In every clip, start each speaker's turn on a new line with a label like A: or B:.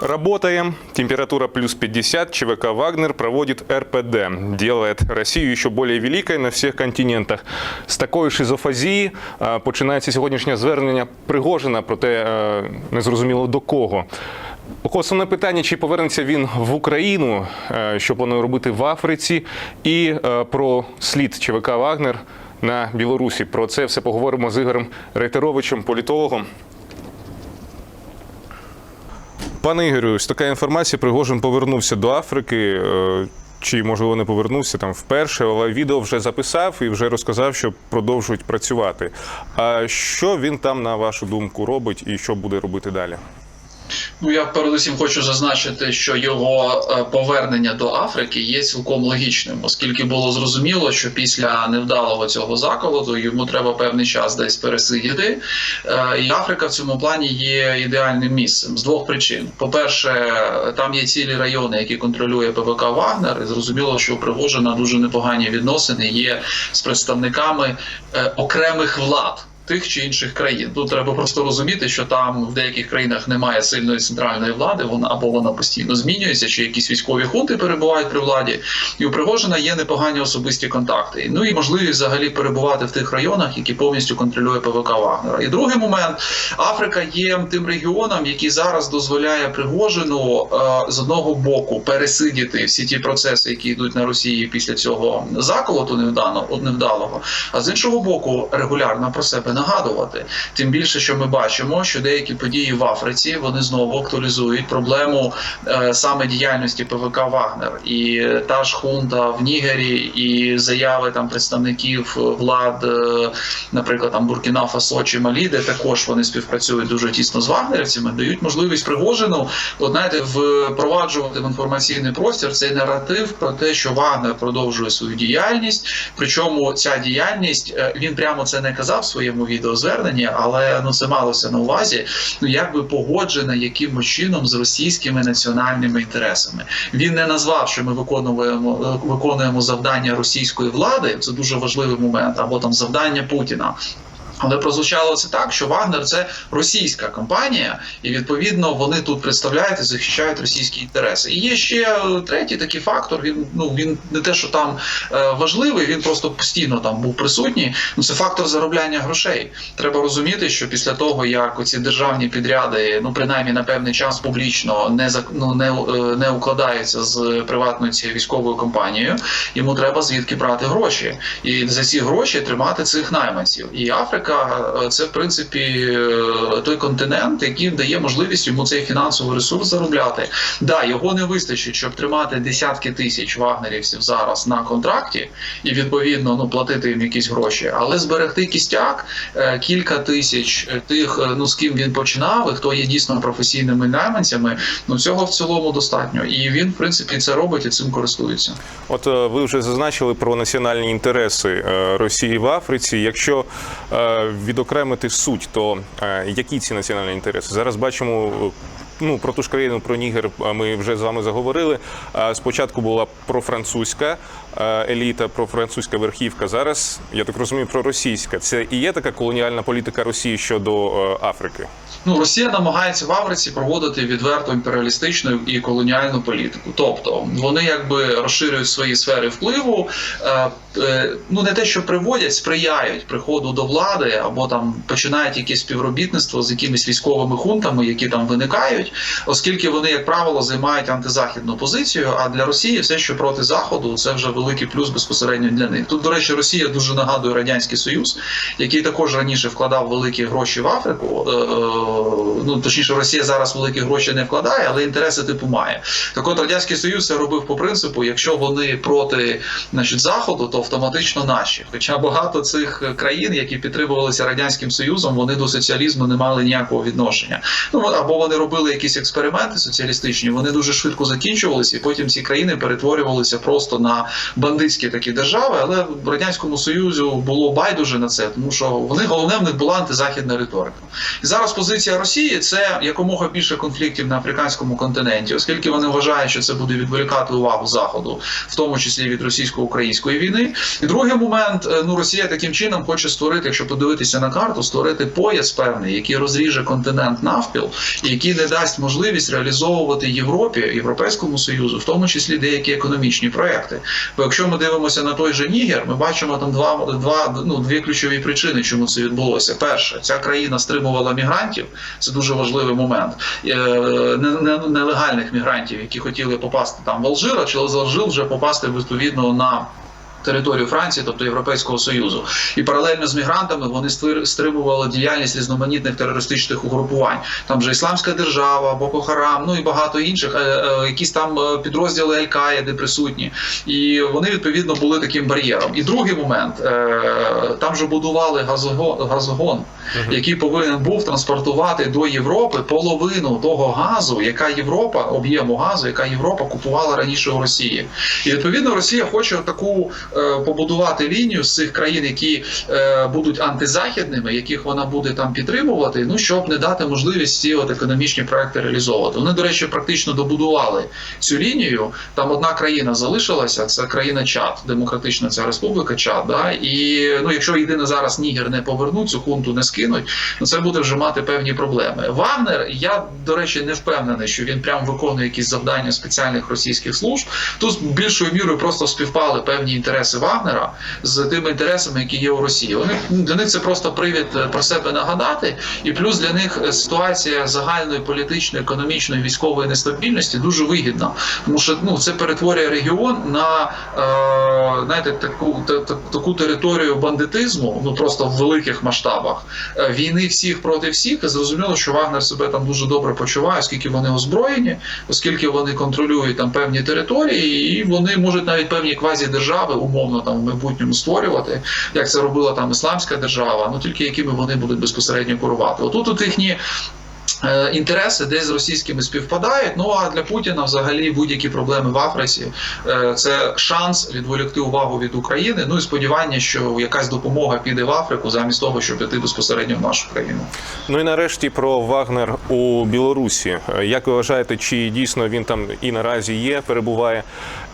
A: Работаем. Температура плюс 50. ЧВК «Вагнер» проводит РПД. Делает Россию еще более великой на всіх континентах. З такої шизофазії е, починається сьогоднішнє звернення Пригожина, проте незрозуміло до кого. Основне питання, чи повернеться він в Україну, що планує робити в Африці, і про слід ЧВК «Вагнер» на Білорусі. Про це все поговоримо з Ігорем Рейтеровичем, політологом. Пане Ігорю, ось така інформація. Пригожин повернувся до Африки. е, Чи можливо не повернувся там вперше, але відео вже записав і вже розказав, що продовжують працювати. А що він там, на вашу думку, робить і що буде робити далі?
B: Ну я передусім хочу зазначити, що його е, повернення до Африки є цілком логічним, оскільки було зрозуміло, що після невдалого цього заколоту йому треба певний час десь пересидіти. Е, І Африка в цьому плані є ідеальним місцем з двох причин: по-перше, там є цілі райони, які контролює ПВК Вагнер. І зрозуміло, що у Пригожина дуже непогані відносини є з представниками е, окремих влад тих чи інших країн. Тут треба просто розуміти, що там в деяких країнах немає сильної центральної влади, вона або вона постійно змінюється, чи якісь військові хунти перебувають при владі. І у Пригожина є непогані особисті контакти. Ну і можливість взагалі перебувати в тих районах, які повністю контролює ПВК Вагнера. І другий момент Африка є тим регіоном, який зараз дозволяє Пригожину е, з одного боку пересидіти всі ті процеси, які йдуть на Росії після цього заколоту невдано- невдалого, а з іншого боку, регулярно про себе нагадувати. Тим більше, що ми бачимо, що деякі події в Африці вони знову актуалізують проблему е, саме діяльності ПВК Вагнер і та ж хунта в Нігері, і заяви там представників влад, е, наприклад, там Буркіна Фасо чи Малі, де також вони співпрацюють дуже тісно з вагнерівцями, дають можливість Пригожину, от знаєте, впроваджувати в інформаційний простір цей наратив про те, що Вагнер продовжує свою діяльність. Причому ця діяльність е, він прямо це не казав в своєму відеозверненні, але ну це малося на увазі. Ну якби погоджена якимось чином з російськими національними інтересами. Він не назвав, що ми виконуємо е, виконуємо завдання російської влади. Це дуже важливий момент, або там завдання Путіна. Але прозвучало це так, що Вагнер це російська компанія, і відповідно вони тут представляють і захищають російські інтереси. І є ще е, третій такий фактор. Він ну він не те, що там е, важливий, він просто постійно там був присутній. Ну це фактор заробляння грошей. Треба розуміти, що після того як оці державні підряди, ну принаймні на певний час публічно не ну, не, е, не укладаються з приватною цією військовою компанією, йому треба звідки брати гроші, і за ці гроші тримати цих найманців. І Африка е, це в принципі е, той континент, який дає можливість йому цей фінансовий ресурс заробляти. Да, його не вистачить, щоб тримати десятки тисяч вагнерівців зараз на контракті і відповідно ну платити їм якісь гроші, але зберегти кістяк е, кілька тисяч тих, ну з ким він починав, і хто є дійсно професійними найманцями. Ну цього в цілому достатньо, і він в принципі це робить і цим користується.
A: От ви вже зазначили про національні інтереси Росії в Африці. Якщо відокремити суть, то е, які ці національні інтереси? Зараз бачимо. е, Ну, про ту ж країну, про Нігер ми вже з вами заговорили. Е, Спочатку була профранцузька еліта, профранцузька верхівка. Зараз, я так розумію, проросійська. Це і є така колоніальна політика Росії щодо Африки.
B: Ну, Росія намагається в Африці проводити відверто імперіалістичну і колоніальну політику. Тобто вони якби розширюють свої сфери впливу, ну не те, що приводять, сприяють приходу до влади або там починають якесь співробітництво з якимись військовими хунтами, які там виникають, оскільки вони, як правило, займають антизахідну позицію. А для Росії все, що проти заходу, це вже великий плюс безпосередньо для них. Тут, до речі, Росія дуже нагадує радянський союз, який також раніше вкладав великі гроші в Африку. Е, е, Ну точніше, Росія зараз великі гроші не вкладає, але інтереси типу має. Так от радянський союз це робив по принципу: якщо вони проти значить, заходу, то автоматично наші. Хоча багато цих країн, які підтримувалися радянським союзом, вони до соціалізму не мали ніякого відношення. Ну або вони робили якісь експерименти соціалістичні, вони дуже швидко закінчувалися, і потім ці країни перетворювалися просто на бандитські такі держави. Але в радянському союзу було байдуже на це, тому що вони головне в них була антизахідна риторика. І зараз позиція Росії це якомога більше конфліктів на африканському континенті, оскільки вони вважають, що це буде відволікати увагу заходу, в тому числі від російсько-української війни. І другий момент, е, ну Росія таким чином хоче створити, якщо подивитися на карту, створити пояс певний, який розріже континент навпіл, який не дасть можливість реалізовувати Європі, Європейському Союзу, в тому числі деякі економічні проекти. Бо якщо ми дивимося на той же Нігер, ми бачимо там два, два ну дві ключові причини, чому це відбулося. Перше, ця країна стримувала мігрантів. Це дуже важливий момент. Е, не- не- Нелегальних мігрантів, які хотіли попасти там в Алжир, а чи з Алжир вже попасти відповідно на. Територію Франції, тобто Європейського Союзу, і паралельно з мігрантами вони стримували діяльність різноманітних терористичних угрупувань. Там же Ісламська держава, Боко Харам, ну і багато інших, е, е, якісь там е, підрозділи Аль-Каїди присутні, і вони відповідно були таким бар'єром. І другий момент там же будували газогон, який повинен був транспортувати до Європи половину того газу, яка Європа, об'єму газу, яка Європа купувала раніше у Росії. І відповідно Росія хоче таку побудувати лінію з цих країн, які е, будуть антизахідними, яких вона буде там підтримувати, ну щоб не дати можливість ці от економічні проекти реалізовувати. Вони, до речі, практично добудували цю лінію. Там одна країна залишилася, це країна Чад, демократична ця республіка Чад. Да? І ну, якщо єдине зараз Нігер не повернуть, цю хунту не скинуть, ну це буде вже мати певні проблеми. Вагнер, я до речі, не впевнений, що він прям виконує якісь завдання спеціальних російських служб. Тут більшою мірою просто співпали певні інтереси Вагнера з тими інтересами, які є у Росії. Вони для них це просто привід е, про себе нагадати, і плюс для них е, ситуація загальної політичної, економічної, військової нестабільності дуже вигідна, тому що ну це перетворює регіон на е, знаєте, таку та- та- таку територію бандитизму, ну просто в великих масштабах е, війни всіх проти всіх. І зрозуміло, що Вагнер себе там дуже добре почуває, оскільки вони озброєні, оскільки вони контролюють там певні території, і вони можуть навіть певні квазідержави умовно там в майбутньому створювати, як це робила там ісламська держава, ну тільки якими вони будуть безпосередньо керувати. Отут от їхні. Е, Інтереси десь з російськими співпадають. Ну а для Путіна взагалі будь-які проблеми в Африці е, це шанс відволікти увагу від України. Ну і сподівання, що якась допомога піде в Африку замість того, щоб піти безпосередньо в нашу країну.
A: Ну і нарешті про Вагнер у Білорусі. Е, Як ви вважаєте, чи дійсно він там і наразі є, перебуває?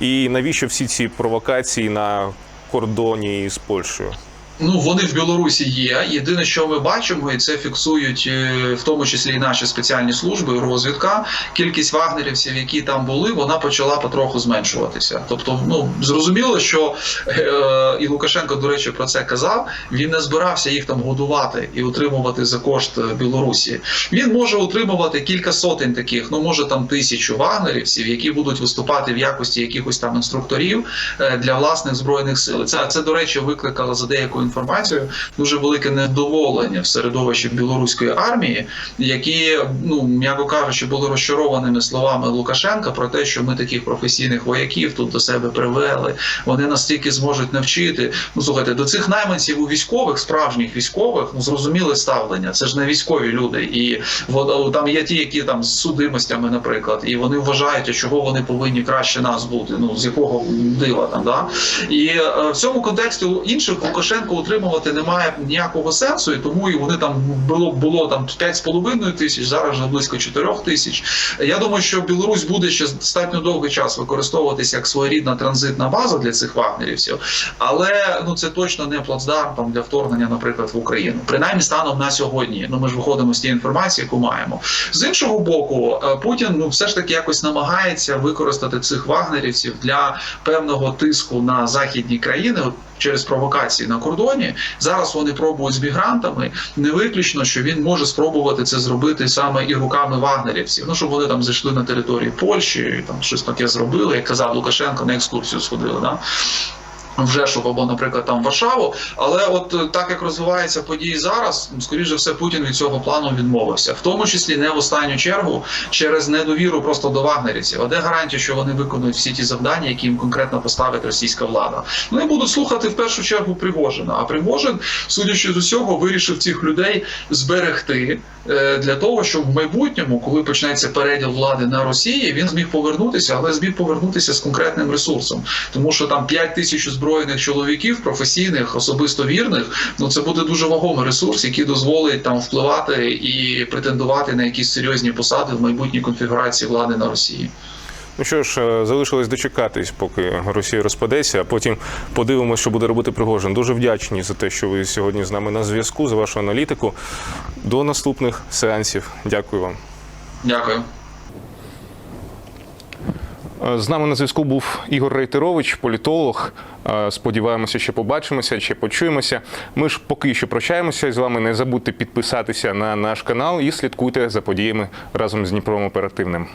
A: І навіщо всі ці провокації на кордоні з Польщею?
B: Ну, вони в Білорусі є. Єдине, що ми бачимо, і це фіксують е, в тому числі і наші спеціальні служби, розвідка. Кількість вагнерівців, які там були, вона почала потроху зменшуватися. Тобто, ну зрозуміло, що е, і Лукашенко, до речі, про це казав. Він не збирався їх там годувати і утримувати за кошт е, Білорусі. Він може утримувати кілька сотень таких, ну може там тисячу вагнерівців, які будуть виступати в якості якихось там інструкторів е, для власних збройних сил. Це це до речі викликало за деякою інформацією дуже велике невдоволення в середовищі білоруської армії, які, ну м'яко кажучи, були розчарованими словами Лукашенка про те, що ми таких професійних вояків тут до себе привели. Вони нас тільки зможуть навчити. Ну слухайте, до цих найманців у військових, справжніх військових, ну зрозуміле ставлення. Це ж не військові люди, і там є ті, які там з судимостями, наприклад, і вони вважають, чого вони повинні краще нас бути. Ну з якого дива там да і е, в цьому контексті інших Лукашенко утримувати немає ніякого сенсу, і тому і вони там було було там 5,5 тисяч, зараз вже близько 4 тисяч. Я думаю, що Білорусь буде ще достатньо довгий час використовуватися як своєрідна транзитна база для цих вагнерівців, але ну це точно не плацдарм там для вторгнення, наприклад, в Україну. Принаймні станом на сьогодні. Ну ми ж виходимо з тієї інформації, яку маємо. З іншого боку, е, Путін ну все ж таки якось намагається використати цих вагнерівців для певного тиску на західні країни. Через провокації на кордоні зараз вони пробують з мігрантами. Не виключно, що він може спробувати це зробити саме і руками вагнерівців. Ну щоб вони там зайшли на територію Польщі, там щось таке зробили, як казав Лукашенко, на екскурсію сходили. Да? В Жешов або, наприклад, там Варшаву. Але от е, так як розвиваються події зараз, скоріше все, Путін від цього плану відмовився, в тому числі не в останню чергу через недовіру просто до вагнерівців. А де гарантія, що вони виконують всі ті завдання, які їм конкретно поставить російська влада? Вони будуть слухати в першу чергу Пригожина. А Пригожин, судячи з усього, вирішив цих людей зберегти е, для того, щоб в майбутньому, коли почнеться переділ влади на Росії, він зміг повернутися, але зміг повернутися з конкретним ресурсом, тому що там 5 тисяч озброєних чоловіків, професійних, особисто вірних, ну це буде дуже вагомий ресурс, який дозволить там впливати і претендувати на якісь серйозні посади в майбутній конфігурації влади на Росії.
A: Ну що ж, е, залишилось дочекатись, поки Росія розпадеться, а потім подивимося, що буде робити Пригожин. Дуже вдячні за те, що ви сьогодні з нами на зв'язку, за вашу аналітику. До наступних сеансів. Дякую вам.
B: Дякую.
A: Е, З нами на зв'язку був Ігор Рейтерович, політолог. Е, Сподіваємося, що побачимося, ще почуємося. Ми ж поки що прощаємося з вами. Не забудьте підписатися на наш канал і слідкуйте за подіями разом з Дніпром Оперативним.